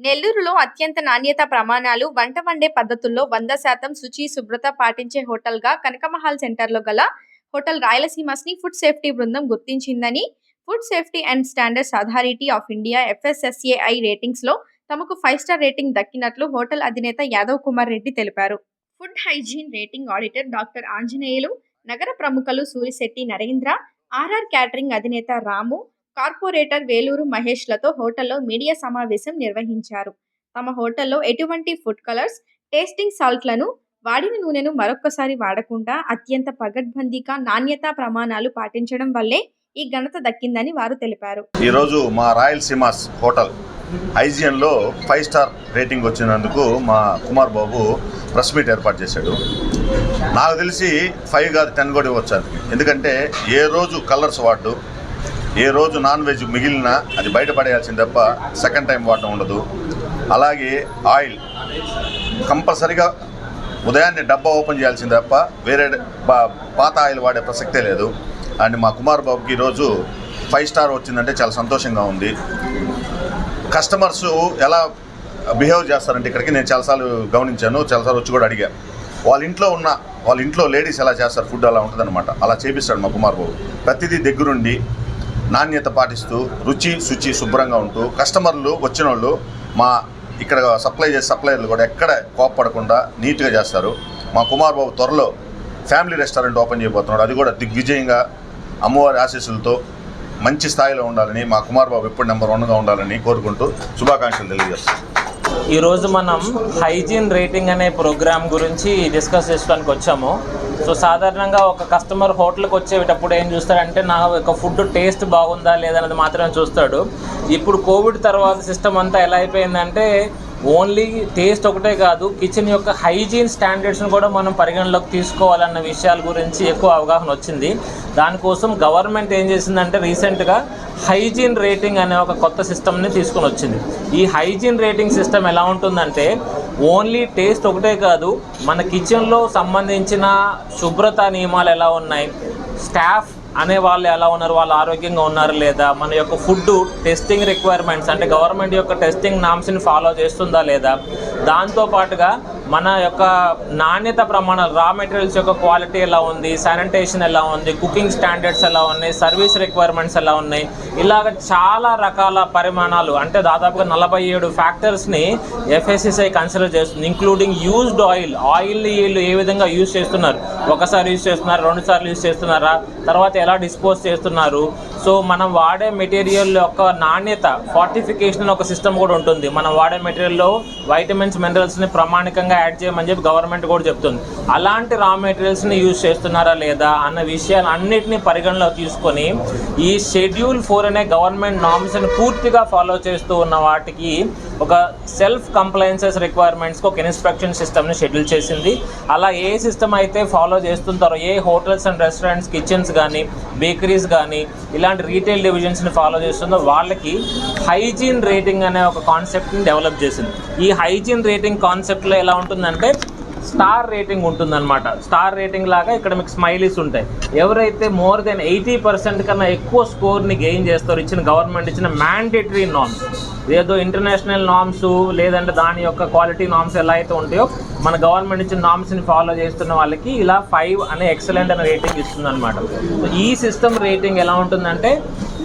నెల్లూరులో అత్యంత నాణ్యత ప్రమాణాలు వంట వండే పద్ధతుల్లో వంద శాతం శుచి శుభ్రత పాటించే హోటల్గా కనకమహల్ సెంటర్లో గల హోటల్ రాయలసీమస్ని ఫుడ్ సేఫ్టీ బృందం గుర్తించిందని Food Safety and Standards Authority of India FSSAI రేటింగ్స్లో తమకు ఫైవ్ స్టార్ రేటింగ్ దక్కినట్లు హోటల్ అధినేత యాదవ్ కుమార్ రెడ్డి తెలిపారు. Food hygiene rating auditor doctor Anjaneyulu నగర ప్రముఖులు సూరిశెట్టి నరేంద్ర ఆర్ఆర్ క్యాటరింగ్ అధినేత రాము కార్పొరేటర్ వేలూరు మహేష్లతో హోటల్లో మీడియా సమావేశం నిర్వహించారు. తమ హోటల్లో ఎటువంటి ఫుడ్ కలర్స్ టేస్టింగ్ సాల్ట్లను వాడిన నూనెను మరొక్కసారి వాడకుండా అత్యంత పగడ్బందీగా నాణ్యతా ప్రమాణాలు పాటించడం వల్లే ఈ ఘనత దక్కిందని వారు తెలిపారు. ఈరోజు మా రాయలసీమాస్ హోటల్ హైజియన్లో ఫైవ్ స్టార్ రేటింగ్ వచ్చినందుకు మా కుమార్ బాబు ప్రెస్ మీట్ ఏర్పాటు చేశాడు. నాకు తెలిసి ఫైవ్ కాదు టెన్ కూడా ఇవ్వచ్చు ఎందుకంటే ఏ రోజు కలర్స్ వాడు ఏ రోజు నాన్ వెజ్ మిగిలినా అది బయటపడేయాల్సింది తప్ప సెకండ్ టైం వాడడం ఉండదు. అలాగే ఆయిల్ కంపల్సరిగా ఉదయాన్నే డబ్బా ఓపెన్ చేయాల్సింది తప్ప వేరే పాత ఆయిల్ వాడే ప్రసక్తే లేదు. అండ్ మా కుమార్ బాబుకి ఈరోజు ఫైవ్ స్టార్ వచ్చిందంటే చాలా సంతోషంగా ఉంది. కస్టమర్స్ ఎలా బిహేవ్ చేస్తారంటే ఇక్కడికి నేను చాలాసార్లు గమనించాను చాలాసార్లు వచ్చి కూడా అడిగా. వాళ్ళ ఇంట్లో ఉన్న వాళ్ళ ఇంట్లో లేడీస్ ఎలా చేస్తారు ఫుడ్ అలా ఉంటుందన్నమాట. అలా చేపిస్తాడు మా కుమార్ బాబు. ప్రతిదీ దగ్గరుండి నాణ్యత పాటిస్తూ రుచి శుచి శుభ్రంగా ఉంటూ కస్టమర్లు వచ్చిన వాళ్ళు మా ఇక్కడ సప్లై చేసే సప్లయర్లు కూడా ఎక్కడ కోప్పడకుండా నీట్గా చేస్తారు. మా కుమార్ బాబు త్వరలో ఫ్యామిలీ రెస్టారెంట్ ఓపెన్ చేయబోతున్నాడు. అది కూడా దిగ్విజయంగా అమ్మవారి ఆశీస్సులతో మంచి స్థాయిలో ఉండాలని మా కుమార్ బాబు ఎప్పుడు నెంబర్ వన్గా ఉండాలని కోరుకుంటూ శుభాకాంక్షలు తెలియజేస్తాను ఈరోజు మనం హైజీన్ రేటింగ్ అనే ప్రోగ్రాం గురించి డిస్కస్ చేసుకోవడానికి వచ్చాము. సో సాధారణంగా ఒక కస్టమర్ హోటల్కి వచ్చేటప్పుడు ఏం చూస్తాడంటే నా యొక్క ఫుడ్ టేస్ట్ బాగుందా లేదా అనేది మాత్రమే చూస్తాడు. ఇప్పుడు కోవిడ్ తర్వాత సిస్టమ్ అంతా ఎలా అయిపోయిందంటే ఓన్లీ టేస్ట్ ఒకటే కాదు కిచెన్ యొక్క హైజీన్ స్టాండర్డ్స్ని కూడా మనం పరిగణలోకి తీసుకోవాలన్న విషయాల గురించి ఎక్కువ అవగాహన వచ్చింది. దానికోసం గవర్నమెంట్ ఏం చేసిందంటే రీసెంట్గా హైజీన్ రేటింగ్ అనే ఒక కొత్త సిస్టమ్ని తీసుకొని వచ్చింది. ఈ హైజీన్ రేటింగ్ సిస్టమ్ ఎలా ఉంటుందంటే ఓన్లీ టేస్ట్ ఒకటే కాదు మన కిచెన్లో సంబంధించిన శుభ్రత నియమాలు ఎలా ఉన్నాయి స్టాఫ్ అనే వాళ్ళు ఎలా ఉన్నారు వాళ్ళు ఆరోగ్యంగా ఉన్నారు లేదా మన యొక్క ఫుడ్ టెస్టింగ్ రిక్వైర్మెంట్స్ అంటే గవర్నమెంట్ యొక్క టెస్టింగ్ నామ్స్ని ఫాలో చేస్తుందా లేదా దాంతో పాటుగా మన యొక్క నాణ్యత ప్రమాణాలు రా మెటీరియల్స్ యొక్క క్వాలిటీ ఎలా ఉంది శానిటేషన్ ఎలా ఉంది కుకింగ్ స్టాండర్డ్స్ ఎలా ఉన్నాయి సర్వీస్ రిక్వైర్మెంట్స్ ఎలా ఉన్నాయి ఇలాగ చాలా రకాల పరిమాణాలు అంటే దాదాపుగా నలభై ఏడు ఫ్యాక్టర్స్ని ఎఫ్ఎస్ఎస్ఐ కన్సిడర్ చేస్తుంది ఇంక్లూడింగ్ యూజ్డ్ ఆయిల్ ఆయిల్ వీళ్ళు ఏ విధంగా యూజ్ చేస్తున్నారు? ఒకసారి యూజ్ చేస్తున్నారు? రెండు సార్లు యూజ్ చేస్తున్నారా? తర్వాత ఎలా డిస్పోజ్ చేస్తున్నారు? సో మనం వాడే మెటీరియల్ యొక్క నాణ్యత ఫార్టిఫికేషన్ ఒక సిస్టమ్ కూడా ఉంటుంది. మనం వాడే మెటీరియల్లో వైటమిన్స్ మినరల్స్ని ప్రామాణికంగా యాడ్ చేయమని చెప్పి గవర్నమెంట్ కూడా చెప్తుంది. అలాంటి రా మెటీరియల్స్ని యూజ్ చేస్తున్నారా లేదా అన్న విషయాలు అన్నిటిని పరిగణలో తీసుకొని ఈ షెడ్యూల్ ఫోర్ అనే గవర్నమెంట్ నామ్స్ని పూర్తిగా ఫాలో చేస్తూ ఉన్న వాటికి ఒక సెల్ఫ్ కంప్లైన్సెస్ రిక్వైర్మెంట్స్కి ఒక ఇన్స్పెక్షన్ సిస్టమ్ని షెడ్యూల్ చేసింది. అలా ఏ సిస్టమ్ అయితే ఫాలో చేస్తుంటారో ఏ హోటల్స్ అండ్ రెస్టారెంట్స్ కిచెన్స్ కానీ బేకరీస్ కానీ ఇలా ఎలాంటి రీటైల్ డివిజన్స్ని ఫాలో చేస్తుందో వాళ్ళకి హైజీన్ రేటింగ్ అనే ఒక కాన్సెప్ట్ని డెవలప్ చేసింది. ఈ హైజీన్ రేటింగ్ కాన్సెప్ట్లో ఎలా ఉంటుందంటే స్టార్ రేటింగ్ ఉంటుందన్నమాట. స్టార్ రేటింగ్ లాగా ఇక్కడ మీకు స్మైలీస్ ఉంటాయి. ఎవరైతే మోర్ దెన్ ఎయిటీ పర్సెంట్ కన్నా ఎక్కువ స్కోర్ని గెయిన్ చేస్తారో ఇచ్చిన గవర్నమెంట్ ఇచ్చిన మ్యాండేటరీ నామ్స్ ఏదో ఇంటర్నేషనల్ నామ్స్ లేదంటే దాని యొక్క క్వాలిటీ నామ్స్ ఎలా అయితే ఉంటాయో మన గవర్నమెంట్ ఇచ్చిన నామ్స్ని ఫాలో చేస్తున్న వాళ్ళకి ఇలా ఫైవ్ అనే ఎక్సలెంట్ అనే రేటింగ్ ఇస్తుందన్నమాట. ఈ సిస్టమ్ రేటింగ్ ఎలా ఉంటుందంటే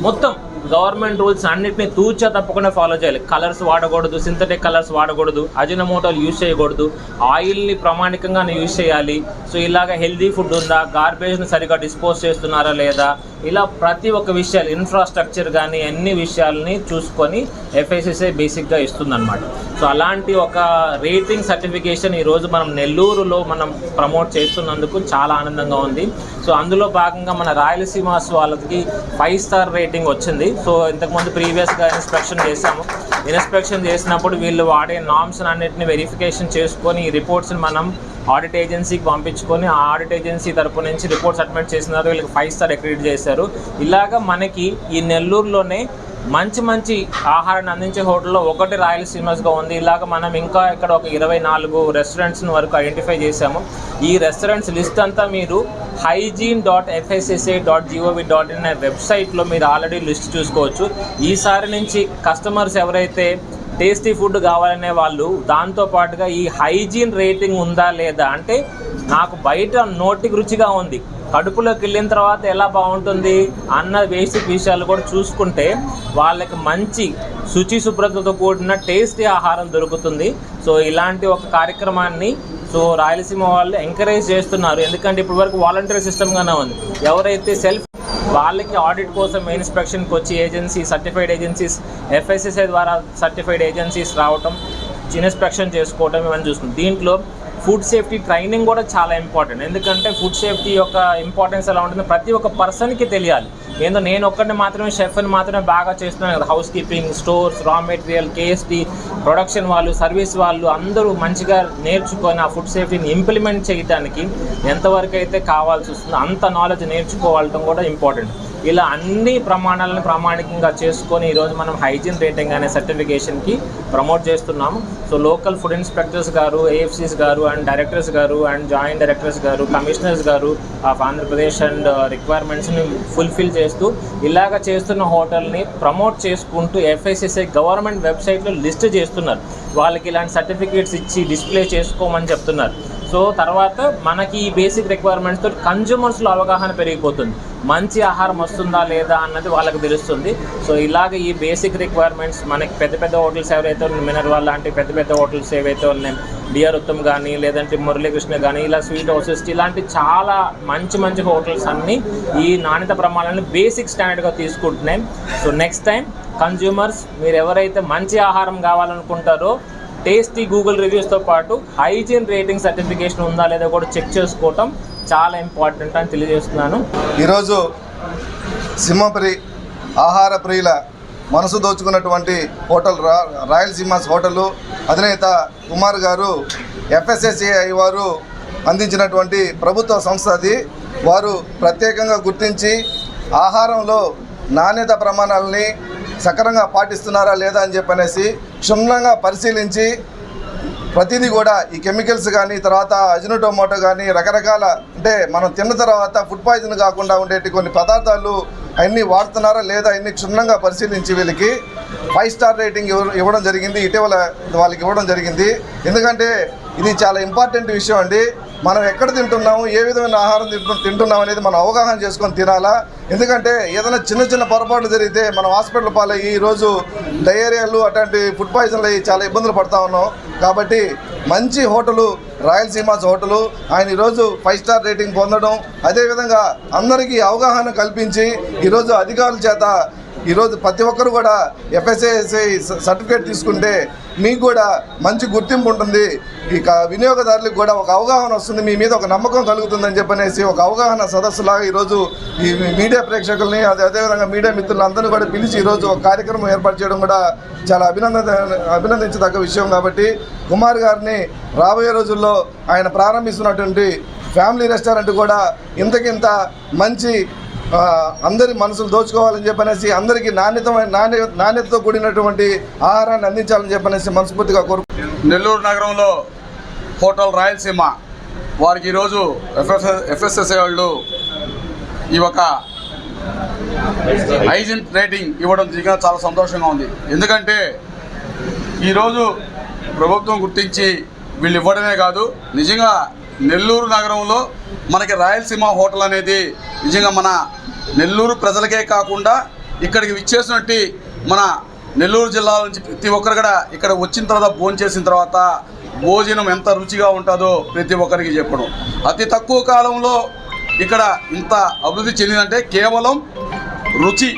మొత్తం గవర్నమెంట్ రూల్స్ అన్నింటినీ తూచా తప్పకుండా ఫాలో చేయాలి. కలర్స్ వాడకూడదు సింథటిక్ కలర్స్ వాడకూడదు అజినమోటోలు యూజ్ చేయకూడదు ఆయిల్ని ప్రామాణికంగా యూజ్ చేయాలి. సో ఇలాగ హెల్దీ ఫుడ్ ఉందా గార్బేజ్ని సరిగా డిస్పోజ్ చేస్తున్నారా లేదా ఇలా ప్రతి ఒక్క విషయాలు ఇన్ఫ్రాస్ట్రక్చర్ కానీ అన్ని విషయాలని చూసుకొని ఎఫ్ఐసిసిఐ బేసిక్గా ఇస్తుందన్నమాట. సో అలాంటి ఒక రేటింగ్ సర్టిఫికేషన్ ఈరోజు మనం నెల్లూరులో మనం ప్రమోట్ చేస్తున్నందుకు చాలా ఆనందంగా ఉంది. సో అందులో భాగంగా మన రాయలసీమాస్ వాళ్ళకి ఫైవ్ స్టార్ రేటింగ్ వచ్చింది. సో ఇంతకుముందు ప్రీవియస్గా ఇన్స్పెక్షన్ చేశాము. ఇన్స్పెక్షన్ చేసినప్పుడు వీళ్ళు వాడే నామ్స్ అన్నింటిని వెరిఫికేషన్ చేసుకొని ఈ రిపోర్ట్స్ని మనం ఆడిట్ ఏజెన్సీకి పంపించుకొని ఆ ఆడిట్ ఏజెన్సీ తరపు నుంచి రిపోర్ట్ సబ్మిట్ చేసిన వీళ్ళకి ఫైవ్ స్టార్ అక్రెడిట్ చేశారు. ఇలాగ మనకి ఈ నెల్లూరులోనే మంచి మంచి ఆహారాన్ని అందించే హోటల్లో ఒకటి రాయలసీమస్గా ఉంది. ఇలాగ మనం ఇంకా ఇక్కడ ఒక ఇరవై నాలుగు రెస్టారెంట్స్ని వరకు ఐడెంటిఫై చేశాము. ఈ రెస్టారెంట్స్ లిస్ట్ అంతా మీరు hygiene dot FSSA dot gov dot in అనే వెబ్సైట్లో మీరు ఆల్రెడీ లిస్ట్ చూసుకోవచ్చు. ఈసారి నుంచి కస్టమర్స్ ఎవరైతే టేస్టీ ఫుడ్ కావాలనే వాళ్ళు దాంతో పాటుగా ఈ హైజీన్ రేటింగ్ ఉందా లేదా అంటే నాకు బయట నోటికి రుచిగా ఉంది. కడుపులోకి వెళ్ళిన తర్వాత ఎలా బాగుంటుంది అన్న బేసిక్ విషయాలు కూడా చూసుకుంటే వాళ్ళకి మంచి శుచి శుభ్రతతో కూడిన టేస్టీ ఆహారం దొరుకుతుంది. సో ఇలాంటి ఒక కార్యక్రమాన్ని సో రాయలసీమ వాళ్ళు ఎంకరేజ్ చేస్తున్నారు. ఎందుకంటే ఇప్పటివరకు వాలంటీర్ సిస్టమ్గానే ఉంది. ఎవరైతే సెల్ఫ్ వాళ్ళకి ఆడిట్ కోసం ఇన్స్పెక్షన్కి వచ్చి ఏజెన్సీ సర్టిఫైడ్ ఏజెన్సీస్ ఎఫ్ఎస్ఎస్ఐ ద్వారా సర్టిఫైడ్ ఏజెన్సీస్ రావటం ఇన్స్పెక్షన్ చేసుకోవటం ఇవన్నీ చూస్తుంది దీంట్లో ఫుడ్ సేఫ్టీ ట్రైనింగ్ కూడా చాలా ఇంపార్టెంట్. ఎందుకంటే ఫుడ్ సేఫ్టీ యొక్క ఇంపార్టెన్స్ ఎలా ఉంటుంది ప్రతి ఒక్క పర్సన్కి తెలియాలి. ఏందో నేను ఒక్కడిని మాత్రమే షెఫ్ని మాత్రమే బాగా చేస్తున్నాను కదా. Housekeeping stores raw material KST production వాళ్ళు సర్వీస్ వాళ్ళు అందరూ మంచిగా నేర్చుకొని ఆ ఫుడ్ సేఫ్టీని ఇంప్లిమెంట్ చేయడానికి ఎంతవరకు అయితే కావాల్సి వస్తుందో అంత నాలెడ్జ్ నేర్చుకోవాలటం కూడా ఇంపార్టెంట్. ఇలా అన్ని ప్రమాణాలను ప్రామాణికంగా చేసుకొని ఈరోజు మనం హైజీన్ రేటింగ్ అనే సర్టిఫికేషన్కి ప్రమోట్ చేస్తున్నాము. సో లోకల్ ఫుడ్ ఇన్స్పెక్టర్స్ గారు ఏఎఫ్సీస్ గారు అండ్ డైరెక్టర్స్ గారు అండ్ జాయింట్ డైరెక్టర్స్ గారు కమిషనర్స్ గారు ఆఫ్ ఆంధ్రప్రదేశ్ అండ్ రిక్వైర్మెంట్స్ని ఫుల్ఫిల్ చేస్తూ ఇలాగ చేస్తున్న హోటల్ని ప్రమోట్ చేసుకుంటూ ఎఫ్ఐసిసిఐ గవర్నమెంట్ వెబ్సైట్లో లిస్ట్ చేస్తున్నారు. వాళ్ళకి ఇలాంటి సర్టిఫికేట్స్ ఇచ్చి డిస్ప్లే చేసుకోమని చెప్తున్నారు. సో తర్వాత మనకి ఈ బేసిక్ రిక్వైర్మెంట్స్తో కన్జ్యూమర్స్లో అవగాహన పెరిగిపోతుంది. మంచి ఆహారం వస్తుందా లేదా అన్నది వాళ్ళకి తెలుస్తుంది. సో ఇలాగ ఈ బేసిక్ రిక్వైర్మెంట్స్ మనకి పెద్ద పెద్ద హోటల్స్ ఎవరైతే ఉన్నాయి మినర్వాల్ లాంటి పెద్ద పెద్ద హోటల్స్ ఏవైతే ఉన్నాయి డిఆర్ ఉత్తమ్ కానీ లేదంటే మురళీకృష్ణ కానీ ఇలా స్వీట్ హౌసెస్ ఇలాంటి చాలా మంచి మంచి హోటల్స్ అన్నీ ఈ నాణ్యత ప్రమాణాలను బేసిక్ స్టాండర్డ్గా తీసుకుంటున్నాయి. సో నెక్స్ట్ టైం కన్జ్యూమర్స్ మీరు ఎవరైతే మంచి ఆహారం కావాలనుకుంటారో టేస్టీ గూగుల్ రివ్యూస్తో పాటు హైజీన్ రేటింగ్ సర్టిఫికేషన్ ఉందా లేదా కూడా చెక్ చేసుకోవటం చాలా ఇంపార్టెంట్ అని తెలియజేస్తున్నాను. ఈరోజు సింహపురి ఆహార ప్రియుల మనసు దోచుకున్నటువంటి హోటల్ రా రాయలసీమాస్ హోటల్ అధినేత కుమార్ గారు ఎఫ్ఎస్ఎస్ఏఐ వారు అందించినటువంటి ప్రభుత్వ సంస్థ అది. వారు ప్రత్యేకంగా గుర్తించి ఆహారంలో నాణ్యత ప్రమాణాలని సక్రమంగా పాటిస్తున్నారా లేదా అని చెప్పనేసి క్షుణ్ణంగా పరిశీలించి ప్రతిదీ కూడా ఈ కెమికల్స్ కానీ తర్వాత అజినోటోమోటో కానీ రకరకాల అంటే మనం తిన్న తర్వాత ఫుడ్ పాయిజన్ కాకుండా ఉండేటి కొన్ని పదార్థాలు అన్నీ వాడుతున్నారా లేదా అన్ని క్షుణ్ణంగా పరిశీలించి వీళ్ళకి ఫైవ్ స్టార్ రేటింగ్ ఇవ్వ- ఇవ్వడం జరిగింది ఇటీవల వాళ్ళకి ఇవ్వడం జరిగింది. ఎందుకంటే ఇది చాలా ఇంపార్టెంట్ విషయం అండి. మనం ఎక్కడ తింటున్నాము ఏ విధమైన ఆహారం తింటు తింటున్నాం అనేది మనం అవగాహన చేసుకొని తినాలా? ఎందుకంటే ఏదైనా చిన్న చిన్న పొరపాట్లు జరిగితే మనం హాస్పిటల్ పాలయ్యి ఈరోజు డయేరియాలు అట్లాంటి ఫుడ్ పాయిజన్లు అయ్యి చాలా ఇబ్బందులు పడతా ఉన్నాం. కాబట్టి మంచి హోటలు రాయలసీమాస్ హోటలు ఆయన ఈరోజు ఫైవ్ స్టార్ రేటింగ్ పొందడం అదేవిధంగా అందరికీ అవగాహన కల్పించి ఈరోజు అధికారుల చేత ఈరోజు ప్రతి ఒక్కరు కూడా ఎఫ్ఎస్ఏఎస్ఐ సర్టిఫికేట్ తీసుకుంటే మీకు కూడా మంచి గుర్తింపు ఉంటుంది. ఇక వినియోగదారులకు కూడా ఒక అవగాహన వస్తుంది. మీ మీద ఒక నమ్మకం కలుగుతుందని చెప్పనేసి ఒక అవగాహన సదస్సులాగా ఈరోజు ఈ మీడియా ప్రేక్షకుల్ని అదే అదేవిధంగా మీడియా మిత్రులందరినీ కూడా పిలిచి ఈరోజు ఒక కార్యక్రమం ఏర్పాటు చేయడం కూడా చాలా అభినందన అభినందించదగ్గ విషయం కాబట్టి కుమార్ గారిని రాబోయే రోజుల్లో ఆయన ప్రారంభిస్తున్నటువంటి ఫ్యామిలీ రెస్టారెంట్ కూడా ఇంతకింత మంచి అందరి మనసులు దోచుకోవాలని చెప్పనేసి అందరికీ నాణ్యతమైన నాణ్య నాణ్యతతో కూడినటువంటి ఆహారాన్ని అందించాలని చెప్పనేసి మనస్ఫూర్తిగా కోరు నెల్లూరు నగరంలో హోటల్ రాయలసీమ వారికి ఈరోజు ఎఫ్ఎస్ ఎఫ్ఎస్ఎస్ఐ వాళ్ళు ఈ ఒక హైజిన్ రేటింగ్ ఇవ్వడం నిజంగా చాలా సంతోషంగా ఉంది. ఎందుకంటే ఈరోజు ప్రభుత్వం గుర్తించి వీళ్ళు ఇవ్వడమే కాదు నిజంగా నెల్లూరు నగరంలో మనకి రాయలసీమ హోటల్ అనేది నిజంగా మన నెల్లూరు ప్రజలకే కాకుండా ఇక్కడికి విచ్చేసినట్టు మన నెల్లూరు జిల్లా నుంచి ప్రతి ఒక్కరు కూడా ఇక్కడ వచ్చిన తర్వాత భోజనం చేసిన తర్వాత భోజనం ఎంత రుచిగా ఉంటుందో ప్రతి ఒక్కరికి చెప్పడం. అతి తక్కువ కాలంలో ఇక్కడ ఇంత అభివృద్ధి చెందిందంటే కేవలం రుచి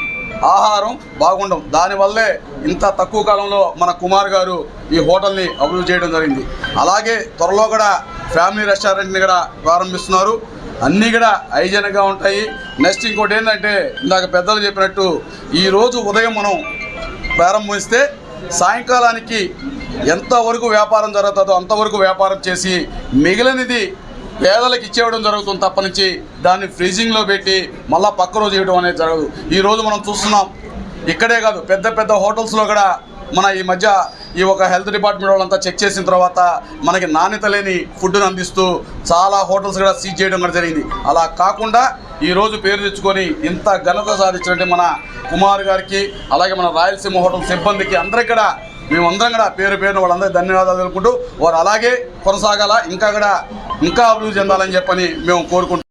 ఆహారం బాగుండడం. దానివల్లే ఇంత తక్కువ కాలంలో మన కుమార్ గారు ఈ హోటల్ని అభివృద్ధి చేయడం జరిగింది. అలాగే త్వరలో కూడా ఫ్యామిలీ రెస్టారెంట్ని కూడా ప్రారంభిస్తున్నారు. అన్నీ కూడా హైజెనిక్గా ఉంటాయి. నెక్స్ట్ ఇంకోటి ఏంటంటే ఇందాక పెద్దలు చెప్పినట్టు ఈరోజు ఉదయం మనం ప్రారంభిస్తే సాయంకాలానికి ఎంతవరకు వ్యాపారం జరుగుతుందో అంతవరకు వ్యాపారం చేసి మిగిలినది పేదలకు ఇచ్చేయడం జరుగుతుంది తప్ప నుంచి దాన్ని ఫ్రీజింగ్లో పెట్టి మళ్ళీ పక్క రోజు ఇవ్వడం అనేది జరగదు. ఈరోజు మనం చూస్తున్నాం ఇక్కడే కాదు పెద్ద పెద్ద హోటల్స్లో కూడా మన ఈ మధ్య ఈ ఒక హెల్త్ డిపార్ట్మెంట్ వాళ్ళంతా చెక్ చేసిన తర్వాత మనకి నాణ్యత లేని ఫుడ్ని అందిస్తూ చాలా హోటల్స్ కూడా సీజ్ చేయడం కూడా జరిగింది. అలా కాకుండా ఈరోజు పేరు తెచ్చుకొని ఇంత ఘనత సాధించినట్టు మన కుమార్ గారికి అలాగే మన రాయలసీమ హోటల్ సిబ్బందికి అందరికీ కూడా మేమందరం కూడా పేరు పేరున వాళ్ళందరికీ ధన్యవాదాలు తెలుపుకుంటూ వారు అలాగే కొనసాగాల ఇంకా కూడా ఇంకా అభివృద్ధి చెందాలని చెప్పని మేము కోరుకుంటున్నాం.